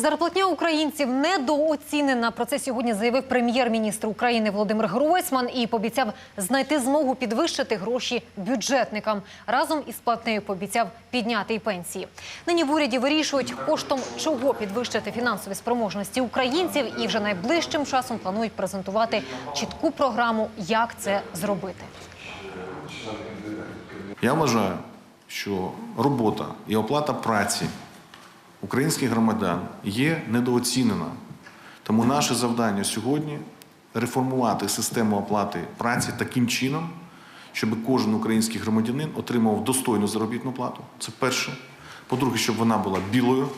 Зарплатня українців недооцінена. Про це сьогодні заявив прем'єр-міністр України Володимир Гройсман і пообіцяв знайти змогу підвищити гроші бюджетникам. Разом із платнею пообіцяв підняти і пенсії. Нині в уряді вирішують коштом чого підвищити фінансові спроможності українців, і вже найближчим часом планують презентувати чітку програму, як це зробити. Я вважаю, що робота і оплата праці українських громадян є недооцінена. Тому наше завдання сьогодні реформувати систему оплати праці таким чином, щоб кожен український громадянин отримав достойну заробітну плату. Це перше. По-друге, щоб вона була білою.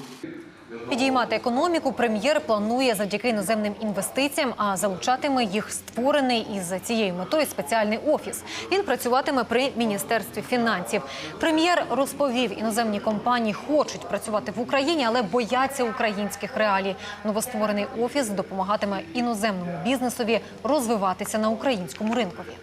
Підіймати економіку прем'єр планує завдяки іноземним інвестиціям, а залучатиме їх створений із цією метою спеціальний офіс. Він працюватиме при міністерстві фінансів. Прем'єр розповів, іноземні компанії хочуть працювати в Україні, але бояться українських реалій. Новостворений офіс допомагатиме іноземному бізнесові розвиватися на українському ринкові.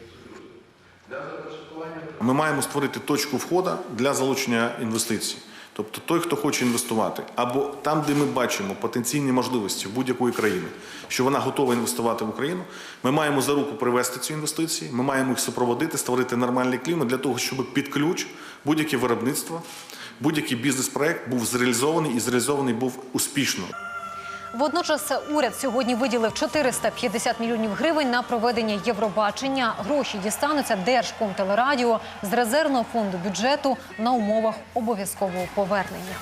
Ми маємо створити точку входу для залучення інвестицій. Тобто той, хто хоче інвестувати, або там, де ми бачимо потенційні можливості будь-якої країни, що вона готова інвестувати в Україну, ми маємо за руку привести ці інвестиції, ми маємо їх супроводити, створити нормальний клімат для того, щоб під ключ будь-яке виробництво, будь-який бізнес-проект був зреалізований і зреалізований був успішно. Водночас уряд сьогодні виділив 450 мільйонів гривень на проведення Євробачення. Гроші дістануться Держкомтелерадіо з резервного фонду бюджету на умовах обов'язкового повернення.